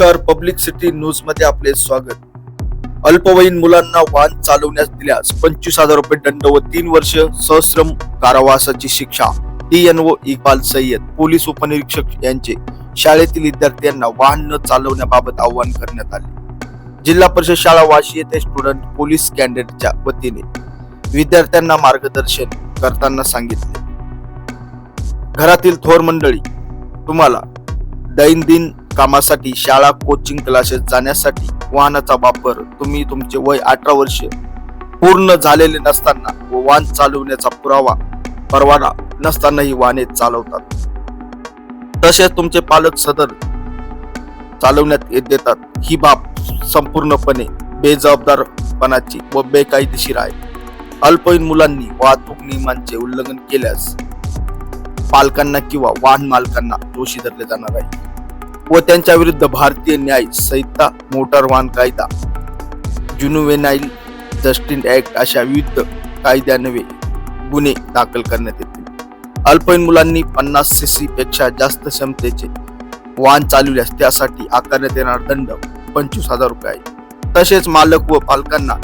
नमस्कार. Public city न्यूजमध्ये आपले स्वागत. अल्पवयीन मुलांना वाहन चालवण्यास दिल्यास पंचवीस हजार रुपये दंड व तीन वर्ष सश्रम कारावासाची शिक्षा. ए एन व इक्बाल सय्यद पोलीस उपनिरीक्षक यांचे. शाळेतील विद्यार्थ्यांना वाहन न चालवण्याबाबत आवाहन करण्यात आले. जिल्हा परिषद शाळा वाशी येथे स्टुडंट पोलीस कॅन्डिडेटच्या वतीने विद्यार्थ्यांना मार्गदर्शन करताना सांगितले. घरातील थोर मंडळी तुम्हाला दैनंदिन कामासाठी शाळा कोचिंग क्लासेस जाण्यासाठी वाहनाचा वापर. तुम्ही तुमचे वय अठरा वर्ष पूर्ण झालेले नसताना व वाहन चालवण्याचा पुरावा परवाना नसतानाही वाहने चालवतात. तसेच तुमचे पालक सदर चालवण्यात येत देतात. ही बाब संपूर्णपणे बेजबाबदारपणाची व बेकायदेशीर आहे. अल्पवयीन मुलांनी वाहतूक नियमांचे उल्लंघन केल्यास पालकांना किंवा वाहन मालकांना दोषी धरले जाणार आहे. व त्यांच्या विरुद्ध भारतीय न्याय संहिता मोटार वाहन कायदा जुनुवेनाईल जस्टिन ऍक्ट अशा विविध कायद्यान्वये गुन्हे दाखल करण्यात येतील. अल्पवयीन मुलांनी पन्नास सी पेक्षा जास्त क्षमतेचे वाहन चालविल्यास त्यासाठी आकारण्यात येणार दंड पंचवीस हजार रुपये आहे. तसेच मालक व पालकांना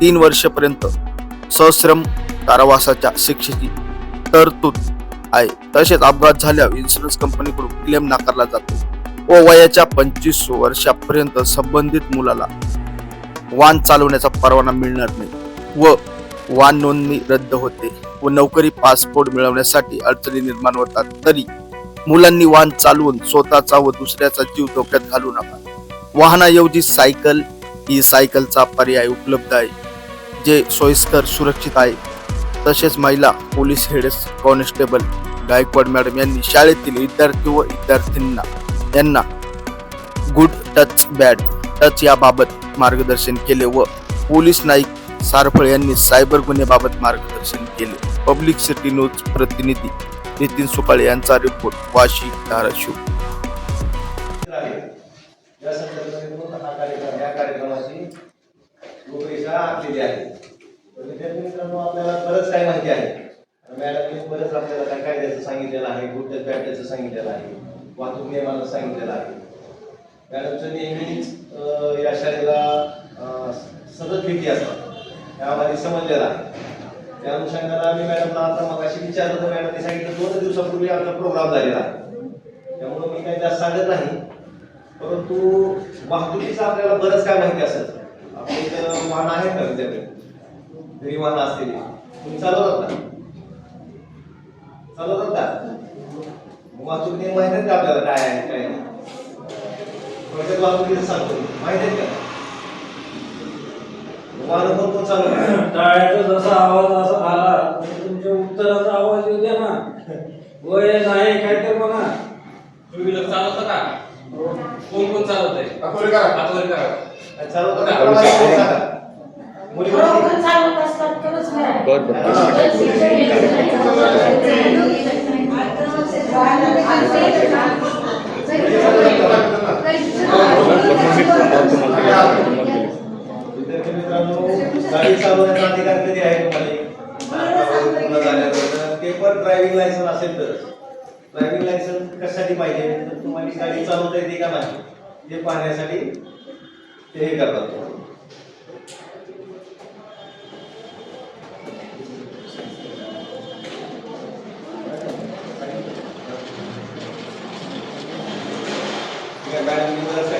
तीन वर्षपर्यंत सश्रम कारावासाच्या शिक्षेची तरतूद आहे. तसेच अपघात झाल्यावर इन्शुरन्स कंपनीकडून क्लेम नाकारला जातो. व वयाच्या पंचवीस वर्षापर्यंत संबंधित मुलाला वाहन चालवण्याचा परवाना मिळणार नाही व वाहन नोंदणी रद्द होते व नोकरी पासपोर्ट मिळवण्यासाठी अडचणी निर्माण होतात. तरी मुलांनी वाहन चालवून स्वतःचा व दुसऱ्याचा जीव धोक्यात घालू नका. वाहनाऐवजी सायकल ही सायकलचा पर्याय उपलब्ध आहे. जे सोयीस्कर सुरक्षित आहे. तसेच महिला police head constable Gaikwad madam यांनी शाळेतील विद्यार्थी व विद्यार्थ्यांना यांना गुड टच बॅड टच याबाबत मार्गदर्शन केले व पोलीस नाईक सारफळ यांनी सायबर गुन्हेबाबत मार्गदर्शन केले. पब्लिक सिटी न्यूज प्रतिनिधी नितीन सुकाळे यांचा रिपोर्ट वाशी धाराशिव. आपल्याला बरंच काही माहिती आहे. मॅडमने बरंच आपल्याला काय कायद्याचं सांगितलेलं आहे गुड बॅटचं सांगितलेलं आहे. वाहतूक नियमाला सांगितलेलं आहे. मॅडमचं नेहमीच या शाळेला सतत भीती असतात. त्या आम्हाला समजलेलं आहे. त्या अनुषंगाने आम्ही मॅडमला आता मग अशी विचारलं तर मॅडमने सांगितलं दोन दिवसापूर्वी आमचा प्रोग्राम झालेला आहे. त्यामुळं मी काही जास्त सांगत नाही. परंतु वाहतुकीचं आपल्याला बरंच काय माहिती असेल. आपल्या इथं वाहन आहेत का विद्यार्थी घरी वाहन असतील. तुम्ही चालवतात का? चालवतात का? वाहतूक नियम माहीत आहेत का आपल्याला काय आहे काय नाही थोडक्यात वाहतुकीचं सांगतो. माहीत आहेत का वाहन कोण कोण चालवतात टाळ्याचा जसा आवाज असा आला तुमच्या उत्तराचा आवाज येऊ द्या ना वय नाही काय तर म्हणा टू व्हीलर चालवतं का कोण कोण चालवतंय हातवर करा चालवतात का? मला सांगा. चालत असतात गाडी चालवण्याचा अधिकार कधी आहे तुम्हाला पूर्ण झाल्यानंतर ड्रायव्हिंग लायसन असेल तर ड्रायव्हिंग लायसन कशासाठी पाहिजे तर तुम्हाला गाडी चालवता येते का नाही हे पाहण्यासाठी ते हे करतात मॅडम